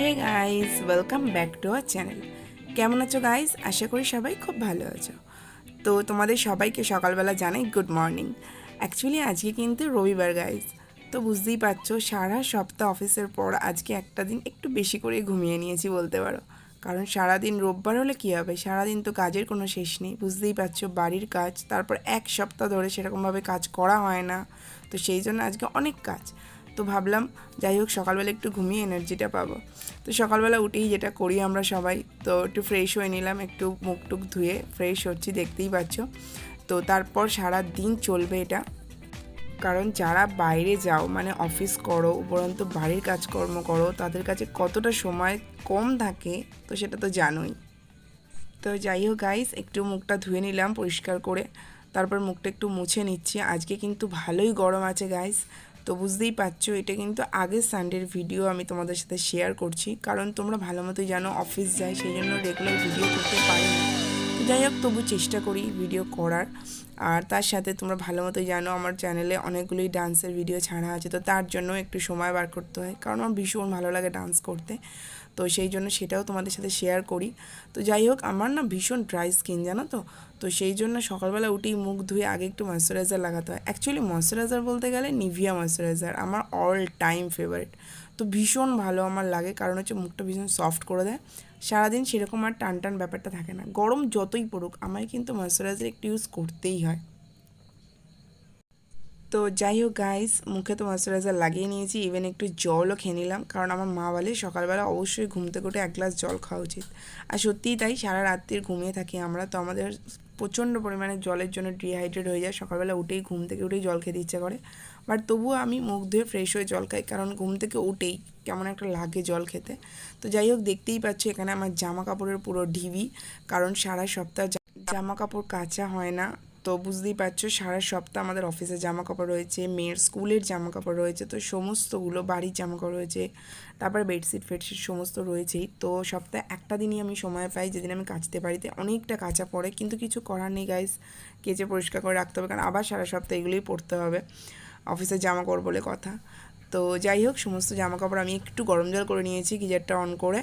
Hey guys welcome back to our channel কেমন আছো guys আশা করি সবাই খুব ভালো আছো। তো তোমাদের সবাইকে সকালবেলা জানাই গুড মর্নিং অ্যাকচুয়ালি আজকে কিন্তু রবিবার গাইস তো বুঝতেই পারছ, সারা সপ্তাহ অফিসের পর আজকে একটা দিন একটু বেশি করে ঘুমিয়ে নিয়েছি বলতে পারো। কারণ সারাদিন রোববার হলে কী হবে? সারাদিন তো কাজের কোনো শেষ নেই। বুঝতেই পারছ, বাড়ির কাজ, তারপর এক সপ্তাহ ধরে সেরকমভাবে কাজ করা হয় না। তো সেই জন্য আজকে অনেক কাজ। তো ভাবলাম, যাই হোক, সকালবেলা একটু ঘুমিয়ে এনার্জিটা পাবো। তো সকালবেলা উঠেই যেটা করি আমরা সবাই, তো একটু ফ্রেশ হয়ে নিলাম, একটু মুখ টুক ধুয়ে ফ্রেশ হচ্ছি, দেখতেই পাচ্ছ। তো তারপর সারা দিন চলবে এটা। কারণ যারা বাইরে যাও মানে অফিস করো, উপরন্তু বাড়ির কাজকর্ম করো, তাদের কাছে কতটা সময় কম থাকে, তো সেটা তো জানোই। তো যাই হোক গাইস একটু মুখটা ধুয়ে নিলাম পরিষ্কার করে, তারপর মুখটা একটু মুছে নিচ্ছি। আজকে কিন্তু ভালোই গরম আছে গাইস তো বুঝতেই পারছ, এটা কিন্তু আগের সানডের ভিডিও আমি তোমাদের সাথে শেয়ার করছি। কারণ তোমরা ভালো মতোই জানো অফিস যায় সেই জন্য রেগুলার ভিডিও করতে পারি না। তো যাই হোক, তবু চেষ্টা করি ভিডিও করার। আর তার সাথে তোমরা ভালো মতোই জানো, আমার চ্যানেলে অনেকগুলি ডান্সের ভিডিও ছাড়া আছে। তো তার জন্য একটু সময় বার করতে হয়, কারণ আমার ভীষণ ভালো লাগে ডান্স করতে। তো সেই জন্য সেটাও তোমাদের সাথে শেয়ার করি। তো যাই হোক, আমার না ভীষণ ড্রাই স্কিন জানো তো? তো সেই জন্য সকালবেলা উঠেই মুখ ধুয়ে আগে একটু ময়শ্চারাইজার লাগাতে হয়। অ্যাকচুয়ালি ময়শ্চারাইজার বলতে গেলে নিভিয়া ময়শ্চারাইজার আমার অল টাইম ফেভারিট তো ভীষণ ভালো আমার লাগে, কারণ হচ্ছে মুখটা ভীষণ সফট করে দেয়। সারাদিন সেরকম আর টান টান ব্যাপারটা থাকে না। গরম যতই পড়ুক, আমায় কিন্তু ময়শ্চারাইজার একটু ইউজ করতেই হয়। তো যাই হোক গাইস মুখে তো ময়শ্চারাইজার লাগিয়ে নিয়েছি ইভেন একটু জলও খেয়ে নিলাম, কারণ আমার মা বলে সকালবেলা অবশ্যই ঘুম থেকে উঠে এক গ্লাস জল খাওয়া উচিত। আর সত্যিই তাই, সারা রাত্রির ঘুমিয়ে থাকি আমরা, তো আমাদের প্রচণ্ড পরিমাণে জলের জন্য ডিহাইড্রেট হয়ে যায়। সকালবেলা উঠেই ঘুম থেকে উঠেই জল খেতে ইচ্ছা করে। বাট তবুও আমি মুখ ধুয়ে ফ্রেশ হয়ে জল খাই, কারণ ঘুম থেকে উঠেই কেমন একটা লাগে জল খেতে। তো যাই হোক, দেখতেই পাচ্ছ এখানে আমার জামা কাপড়ের পুরো ঢিবি, কারণ সারা সপ্তাহ জামা কাপড় কাঁচা হয় না। তো বুঝতেই পারছ, সারা সপ্তাহ আমাদের অফিসে জামা কাপড় রয়েছে, মেয়ের স্কুলের জামা কাপড় রয়েছে, তো সমস্তগুলো বাড়ির জামা কাপড় রয়েছে, তারপরে বেডশিট ফেডশিট সমস্ত রয়েছেই, তো সপ্তাহে একটা দিনই আমি সময় পাই যেদিন আমি কাচতে পারিতে অনেকটা কাঁচা পড়ে, কিন্তু কিছু করার নেই গাইস কেচে পরিষ্কার করে রাখতে হবে, কারণ আবার সারা সপ্তাহ এগুলোই পড়তে হবে অফিসে জামা কাপড় বলে কথা। তো যাই হোক, সমস্ত জামা কাপড় আমি একটু গরম জল করে নিয়েছি, গিজারটা অন করে,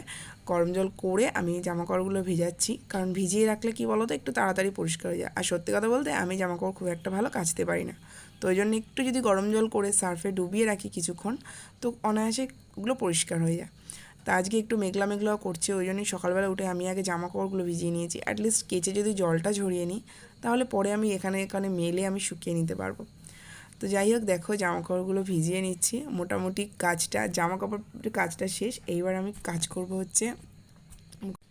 গরম জল করে আমি জামা কাপড়গুলো ভিজাচ্ছি। কারণ ভিজিয়ে রাখলে কি বলো তো একটু তাড়াতাড়ি পরিষ্কার হয়ে যায়। আর সত্যি কথা বলতে আমি জামা কাপড় খুব একটা ভালো কাচতে পারি না। তো ওই জন্য একটু যদি গরম জল করে সার্ফে ডুবিয়ে রাখি কিছুক্ষণ, তো অনায়াসে ওগুলো পরিষ্কার হয়ে যায়। তা আজকে একটু মেঘলা মেঘলাও করছে, ওই জন্যই সকালবেলা উঠে আমি আগে জামা কাপড়গুলো ভিজিয়ে নিয়েছি। অ্যাটলিস্ট কেচে যদি জলটা ঝরিয়ে নিই, তাহলে পরে আমি এখানে এখানে মেলে আমি শুকিয়ে নিতে পারব। তো যাই হোক, দেখো জামা কাপড়গুলো ভিজিয়ে নিচ্ছি। মোটামুটি কাজটা জামা কাপড়ের কাজটা শেষ। এইবার আমি কাজ করব হচ্ছে।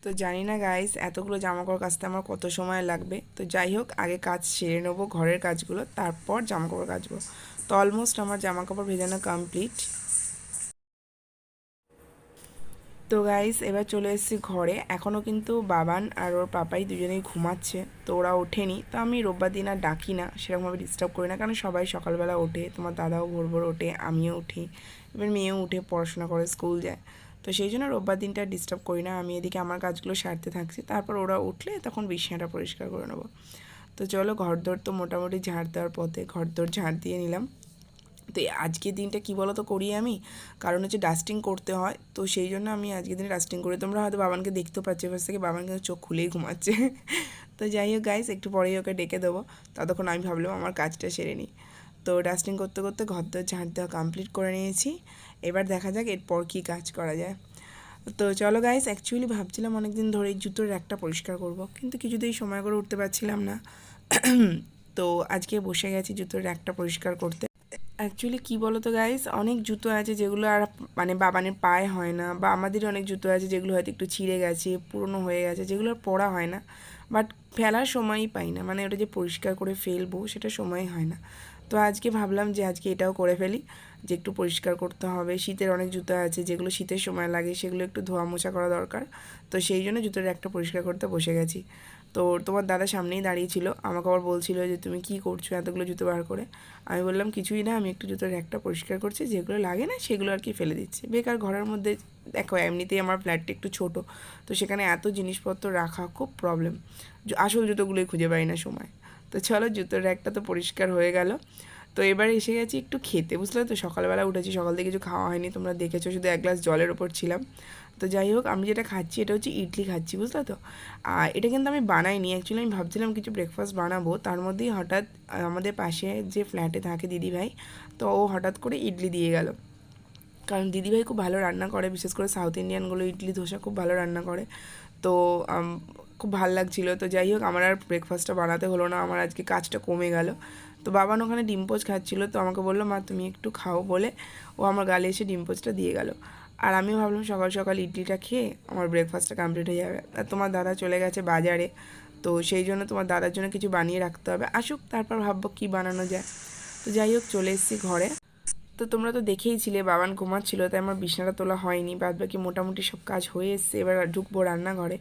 তো জানি না গাইস এতগুলো জামা কাপড় কাচতে আমার কত সময় লাগবে? তো যাই হোক, আগে কাজ সেরে নেব ঘরের কাজগুলো, তারপর জামা কাপড় কাচবো। তো অলমোস্ট আমার জামা কাপড় ভেজানো কমপ্লিট তো গাইস এবার চলে এসেছি ঘরে। এখনও কিন্তু বাবান আর ওর পাপাই দুজনেই ঘুমাচ্ছে, তো ওরা ওঠেনি। তো আমি রোববার দিন আর ডাকি না, সেরকমভাবে ডিস্টার্ব করি না, কারণ সবাই সকালবেলা ওঠে, তোমার দাদাও ভোর ভোর ওঠে, আমিও উঠি। এবার মেয়েও উঠে পড়াশোনা করে স্কুল যায়। তো সেই জন্য রোববার দিনটা ডিস্টার্ব করি না, আমি এদিকে আমার কাজগুলো সারতে থাকছি, তারপর ওরা উঠলে তখন বিছানাটা পরিষ্কার করে নেব। তো চলো ঘরদোর তো মোটামুটি ঝাড় দেওয়ার পথে ঘর ঘরদোর ঝাড় দিয়ে নিলাম। তো আজকের দিনটা কী বলো তো করি আমি? কারণ হচ্ছে ডাস্টিং করতে হয়। তো সেই জন্য আমি আজকের দিনে ডাস্টিং করি, তোমরা হয়তো বাবানকে দেখতেও পাচ্ছ, এবার থেকে বাবান কিন্তু চোখ খুলেই ঘুমাচ্ছে। তো যাই হোক গাইস একটু পরেই ওকে ডেকে দেবো। ততক্ষণ আমি ভাবলাম আমার কাজটা সেরে নিই। তো ডাস্টিং করতে করতে ঘর দর ঝাঁট দেওয়া কমপ্লিট করে নিয়েছি। এবার দেখা যাক এরপর কী কাজ করা যায়। তো চলো গাইস অ্যাকচুয়ালি ভাবছিলাম অনেক দিন ধরে জুতোর একটা পরিষ্কার করব, কিন্তু কিছুতেই সময় করে উঠতে পারছিলাম না। তো আজকে বসে গেছি জুতোর একটা পরিষ্কার করতে। অ্যাকচুয়ালি কী বলো তো গাইস অনেক জুতো আছে যেগুলো আর মানে বাবানের পায়ে হয় না বা আমাদের অনেক জুতো আছে যেগুলো হয়তো একটু ছিঁড়ে গেছে, পুরনো হয়ে গেছে, যেগুলো আর পরা হয় না। বাট ফেলার সময়ই পাই না। মানে ওটা যে পরিষ্কার করে ফেলব সেটা সময় হয় না। তো আজকে ভাবলাম যে আজকে এটাও করে ফেলি, যে একটু পরিষ্কার করতে হবে। শীতের অনেক জুতো আছে যেগুলো শীতের সময় লাগে, সেগুলো একটু ধোয়া মোছা করা দরকার। তো সেই জন্য জুতোর একটা পরিষ্কার করতে বসে গেছি। তো তোমার দাদা সামনেই দাঁড়িয়ে ছিল, আমাকে আবার বলছিল যে, তুমি কি করছ এতগুলো জুতো বার করে? আমি বললাম, কিছুই না, আমি একটু জুতোর একটা পরিষ্কার করছি, যেগুলো লাগে না সেগুলো আর কি ফেলে দিচ্ছি। বেকার ঘরের মধ্যে, দেখো এমনিতেই আমার ফ্ল্যাটটা একটু ছোট, তো সেখানে এত জিনিসপত্র রাখা খুব প্রবলেম আসল জুতোগুলোই খুঁজে পাই না সময়। তো চলো, জুতোর একটা তো পরিষ্কার হয়ে গেল। তো এবার এসে গেছি একটু খেতে, বুঝলে তো? সকালবেলা উঠেছি, সকাল থেকে কিছু খাওয়া হয়নি, তোমরা দেখেছ, শুধু এক গ্লাস জলের ওপর ছিলাম। তো যাই হোক, আমি যেটা খাচ্ছি এটা হচ্ছে ইডলি খাচ্ছি, বুঝলে তো? আর এটা কিন্তু আমি বানাইনি অ্যাকচুয়ালি আমি ভাবছিলাম কিছু ব্রেকফাস্ট বানাবো, তার মধ্যেই হঠাৎ আমাদের পাশে যে ফ্ল্যাটে থাকে দিদিভাই, তো ও হঠাৎ করে ইডলি দিয়ে গেল। কারণ দিদিভাই খুব ভালো রান্না করে, বিশেষ করে সাউথ ইন্ডিয়ানগুলো ইডলি ধোসা খুব ভালো রান্না করে। তো খুব ভালো লাগছিল, তো যাই হোক, আমার আর ব্রেকফাস্টটা বানাতে হলো না, আমার আজকে কাজটা কমে গেল। তো বাবান ওখানে ডিম পোচ খাচ্ছিলো, তো আমাকে বলল, মা, তুমি একটু খাও বলে। ও আমার গালে এসে ডিম পোচটা দিয়ে গেল। আর আমি ভাবলাম সকাল সকাল ইডলিটা খেয়ে আমার ব্রেকফাস্টটা কমপ্লিট হয়ে যাবে। আর তোমার দাদা চলে গেছে বাজারে, তো সেই জন্য তোমার দাদার জন্য কিছু বানিয়ে রাখতে হবে। আসুক, তারপর ভাববো কী বানানো যায়। তো যাই হোক, চলে এসেছি ঘরে। তো তোমরা তো দেখেইছিলে, বাবান ঘুমাচ্ছিল, তাই আমার বিছানাটা তোলা হয়নি। বাদ বাকি মোটামুটি সব কাজ হয়ে এসছে, এবার ঢুকবো রান্নাঘরে।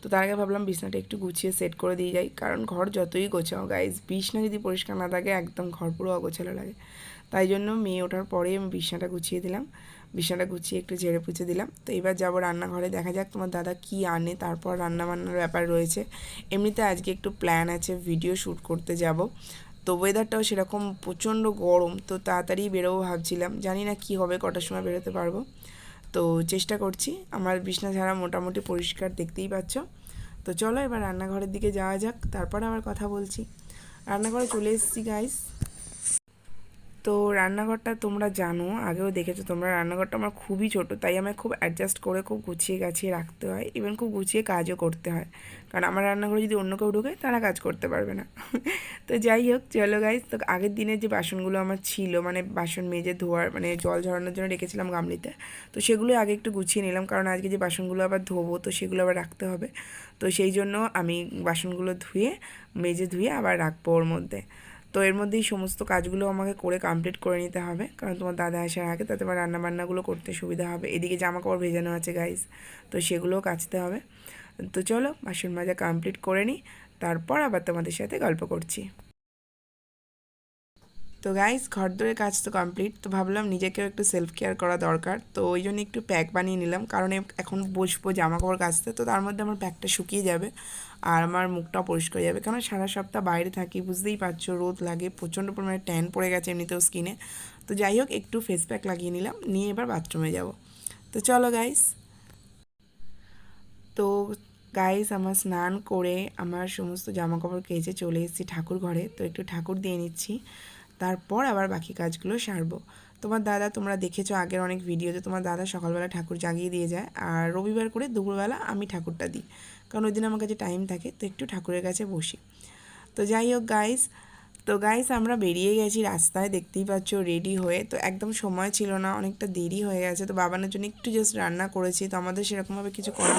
তো তার আগে ভাবলাম বিছানাটা একটু গুছিয়ে সেট করে দিয়ে যাই, কারণ ঘর যতই গোছাও গাইজ বিছনা যদি পরিষ্কার না থাকে, একদম ঘর পুরো অগোছালো লাগে। তাই জন্য মেয়ে ওঠার পরে আমি বিছানাটা গুছিয়ে দিলাম। বিছানাটা গুছিয়ে একটু ঝেড়ে পুছে দিলাম। তো এবার যাব রান্নাঘরে, দেখা যাক তোমার দাদা কি আনে, তারপর রান্না বান্নার ব্যাপার রয়েছে। এমনিতে আজকে একটু প্ল্যান আছে ভিডিও শ্যুট করতে যাব। তো ওয়েদারটাও সেরকম প্রচণ্ড গরম, তো তাড়াতাড়ি বেরোবো ভাবছিলাম। জানি না কি হবে, কটার সময় বেরোতে পারব। তো চেষ্টা করছি, আমার বিছনা ছাড়া মোটামুটি পরিষ্কার দেখতেই পাচ্ছ। তো চলো এবার রান্নাঘরের দিকে যাওয়া যাক, তারপর আবার কথা বলছি। রান্নাঘরে চলে এসেছি গাইস তো রান্নাঘরটা তোমরা জানো, আগেও দেখেছ তোমরা, রান্নাঘরটা আমার খুবই ছোট, তাই আমায় খুব অ্যাডজাস্ট করে খুব গুছিয়ে গাছিয়ে রাখতে হয় ইভেন খুব গুছিয়ে কাজও করতে হয়। কারণ আমার রান্নাঘরে যদি অন্য কেউ ঢুকে, তারা কাজ করতে পারবে না। তো যাই হোক, চলো গাইজ তো আগের দিনের যে বাসনগুলো আমার ছিল মানে বাসন মেজে ধোয়ার মানে জল ঝরানোর জন্য রেখেছিলাম গামলিতে, তো সেগুলো আগে একটু গুছিয়ে নিলাম, কারণ আজকে যে বাসনগুলো আবার ধোবো, তো সেগুলো আবার রাখতে হবে। তো সেই জন্য আমি বাসনগুলো ধুয়ে, মেজে ধুয়ে আবার রাখব ওর মধ্যে। তো এর মধ্যেই সমস্ত কাজগুলো আমাকে করে কমপ্লিট করে নিতে হবে। কারণ তোমার দাদা আসার আগে তাতে আমার রান্নাবান্নাগুলো করতে সুবিধা হবে। এদিকে জামা কাপড় ভেজানো আছে গাইস তো সেগুলোও কাচতে হবে। তো চলো, বাসন মাজা কমপ্লিট করে নিই। তারপর আবার তোমাদের সাথে গল্প করছি। তো গাইস ঘর দোরের কাজ তো কমপ্লিট তো ভাবলাম নিজেকেও একটু সেলফ কেয়ার করা দরকার, তো ওই জন্য একটু প্যাক বানিয়ে নিলাম, কারণ এখন বসবো জামা কাপড় কাচতে, তো তার মধ্যে আমার প্যাকটা শুকিয়ে যাবে আর আমার মুখটা পরিষ্কার যাবে কারণ সারা সপ্তাহ বাইরে থাকি, বুঝতেই পারছ রোদ লাগে, প্রচণ্ড পরিমাণে ট্যান পড়ে গেছে এমনিতেও স্কিনে তো যাই হোক একটু ফেস প্যাক লাগিয়ে নিলাম, নিয়ে এবার বাথরুমে যাব। তো চলো গাইস তো গাইস আমার স্নান করে আমার সমস্ত জামা কাপড় কেচে চলে এসেছি ঠাকুর ঘরে, তো একটু ঠাকুর দিয়ে নিচ্ছি। তারপর আবার বাকি কাজগুলো সারবো। তোমার দাদা, তোমরা দেখেছ আগের অনেক ভিডিওতে তোমার দাদা সকালবেলা ঠাকুর জাগিয়ে দিয়ে যায় আর রবিবার করে দুপুরবেলা আমি ঠাকুরটা দিই। কারণ ওই দিন আমার কাছে টাইম থাকে, তো একটু ঠাকুরের কাছে বসি। তো যাই হোক গাইস তো গাইস আমরা বেরিয়ে গেছি রাস্তায়, দেখতেই পাচ্ছ রেডি হয়ে। তো একদম সময় ছিল না, অনেকটা দেরি হয়ে গেছে। তো বাবানের জন্য একটু জাস্ট রান্না করেছি, তো আমাদের সেরকমভাবে কিছু করা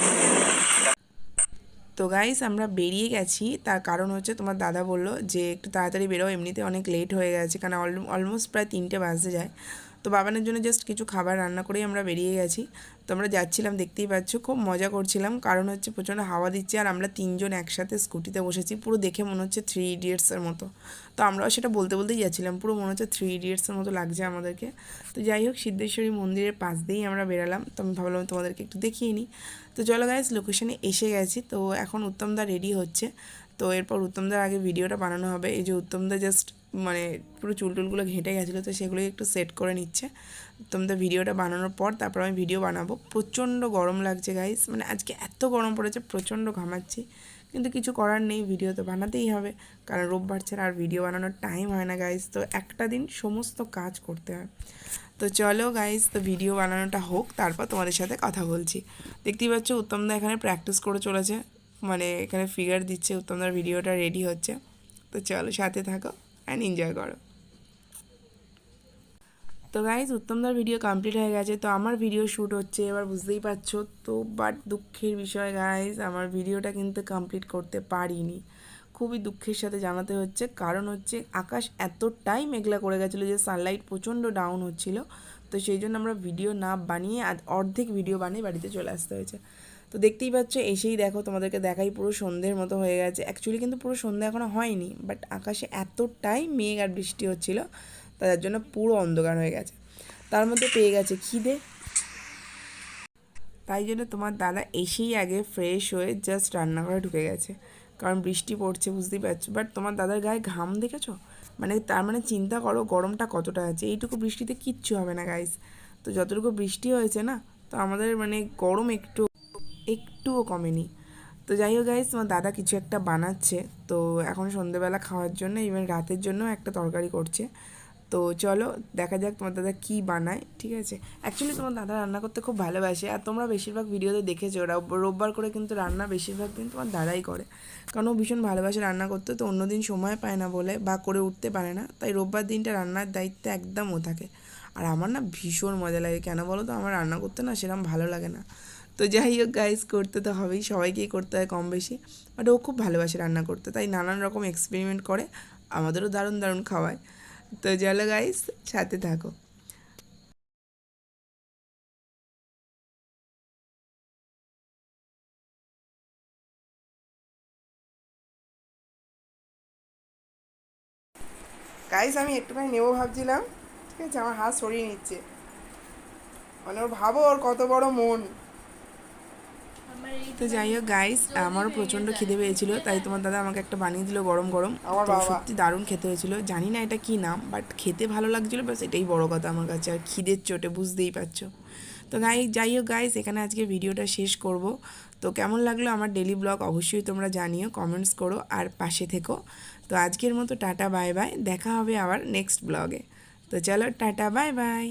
তো গাইস আমরা বেরিয়ে গেছি। তার কারণ হচ্ছে তোমার দাদা বলল যে, একটু তাড়াতাড়ি বেরো, এমনিতে অনেক লেট হয়ে গেছে। কারণ অলমোস্ট প্রায় তিনটে বাজতে যায়। তো বাবানের জন্য জাস্ট কিছু খাবার রান্না করেই আমরা বেরিয়ে গেছি। তো আমরা যাচ্ছিলাম, দেখতেই পাচ্ছ, খুব মজা করছিলাম। কারণ হচ্ছে প্রচণ্ড হাওয়া দিচ্ছে আর আমরা তিনজন একসাথে স্কুটিতে বসেছি। পুরো দেখে মনে হচ্ছে থ্রি ইডিয়টসের মতো। তো আমরাও সেটা বলতে বলতেই যাচ্ছিলাম। পুরো মনে হচ্ছে থ্রি ইডিয়টসের মতো লাগছে আমাদেরকে। তো যাই হোক, সিদ্ধেশ্বরী মন্দিরের পাশ দিয়েই আমরা বেরালাম। তো আমি ভাবলাম তোমাদেরকে একটু দেখিয়ে নিই। তো চলো গাইজ লোকেশনে এসে গেছি। তো এখন উত্তমদা রেডি হচ্ছে। তো এরপর উত্তমদার আগে ভিডিওটা বানানো হবে। এই যে উত্তমদা জাস্ট মানে পুরো চুল টুলগুলো ঘেঁটে গেছিল, তো সেগুলোকে একটু সেট করে নিচ্ছে। উত্তমদা ভিডিওটা বানানোর পর তারপর আমি ভিডিও বানাবো। প্রচণ্ড গরম লাগছে গাইস মানে আজকে এত গরম পড়েছে, প্রচণ্ড ঘামাচ্ছি। কিন্তু কিছু করার নেই ভিডিও তো বানাতেই হবে। কারণ রোববার ছাড়া আর ভিডিও বানানোর টাইম হয় না গাইস তো একটা দিন সমস্ত কাজ করতে হয়। তো চলো গাইস তো ভিডিও বানানোটা হোক, তারপর তোমাদের সাথে কথা বলছি। দেখতেই পাচ্ছ উত্তমদা এখানে প্র্যাকটিস করে চলেছে। মানে এখানে ফিগার দিচ্ছে উত্তমদার ভিডিওটা রেডি হচ্ছে। তো চলো, সাথে থাকো। অ্যান্ড এনজয় করো। তো গাইজ উত্তমদার ভিডিও কমপ্লিট হয়ে গেছে। তো আমার ভিডিও শ্যুট হচ্ছে, এবার বুঝতেই পারছ। তো বাট দুঃখের বিষয় গাইজ আমার ভিডিওটা কিন্তু কমপ্লিট করতে পারিনি। খুবই দুঃখের সাথে জানাতে হচ্ছে। কারণ হচ্ছে, আকাশ এতটাই মেঘলা করে গেছিল যে সানলাইট প্রচণ্ড ডাউন হচ্ছিল। তো সেই জন্য আমরা ভিডিও না বানিয়ে অর্ধেক ভিডিও বানিয়ে বাড়িতে চলে আসতে হয়েছে। তো দেখতেই পাচ্ছ, এসেই দেখো তোমাদেরকে দেখাই পুরো সন্ধ্যের মতো হয়ে গেছে। অ্যাকচুয়ালি কিন্তু পুরো সন্ধ্যা এখনও হয়নি বাট আকাশে এতটাই মেঘ আর বৃষ্টি হচ্ছিল, তার জন্য পুরো অন্ধকার হয়ে গেছে। তার মধ্যে পেয়ে গেছে খিদে। তাই জন্য তোমার দাদা এসেই আগে ফ্রেশ হয়ে জাস্ট রান্নাঘরে ঢুকে গেছে। কারণ বৃষ্টি পড়ছে, বুঝতেই পারছ। বাট তোমার দাদার গায়ে ঘাম দেখেছ? মানে তার মানে চিন্তা করো গরমটা কতটা আছে। এইটুকু বৃষ্টিতে কিচ্ছু হবে না গাইস তো যতটুকু বৃষ্টি হয়েছে না, তো আমাদের মানে গরম একটু একটুও কমেনি। তো যাই হোক গাইস তোমার দাদা কিছু একটা বানাচ্ছে, তো এখন সন্ধেবেলা খাওয়ার জন্য ইভেন রাতের জন্য একটা তরকারি করছে। তো চলো, দেখা যাক তোমার দাদা কী বানায়, ঠিক আছে? অ্যাকচুয়ালি তোমার দাদা রান্না করতে খুব ভালোবাসে, আর তোমরা বেশিরভাগ ভিডিওতে দেখেছ রব- রোববার করে কিন্তু রান্না বেশিরভাগ দিন তোমার দাদাই করে। কারণ ও ভীষণ ভালোবাসে রান্না করতে, তো অন্যদিন সময় পায় না বলে বা করে উঠতে পারে না, তাই রোববার দিনটা রান্নার দায়িত্বে একদম ও থাকে। আর আমার না ভীষণ মজা লাগে, কেন বলো তো? আমার রান্না করতে না সেরকম ভালো লাগে না। তো যাই হোক গাইস করতে তো হবেই, সবাইকেই করতে হয় কম বেশি বাট ও খুব ভালোবাসে রান্না করতে, তাই নানান রকম এক্সপেরিমেন্ট করে, আমাদেরও দারুণ দারুণ খাওয়ায়। তো চলো গাইস সাথে থাকো। গাইস আমি একটুখানি নেব ভাবছিলাম, ঠিক আছে? আমার হাত সরিয়ে নিচ্ছে। মানে ওর ভাবো ওর কত বড় মন। তো যাই হোক গাইস আমারও প্রচণ্ড খিদে পেয়েছিল তাই তোমার দাদা আমাকে একটা বানিয়ে দিল গরম গরম। তো সত্যি দারুণ খেতে হয়েছিল। জানি না এটা কি নাম বাট খেতে ভালো লাগছিল বাস এটাই বড় কথা আমার কাছে আর খিদের চোটে বুঝতেই পারছ। তো গাই যাই হোক গাইস এখানে আজকে ভিডিওটা শেষ করব। তো কেমন লাগল আমার ডেলি ব্লগ অবশ্যই তোমরা জানিও কমেন্টস করো আর পাশে থেকো। তো আজকের মতো টাটা বাই বাই দেখা হবে আবার নেক্সট ব্লগে তো চলো টাটা বাই বাই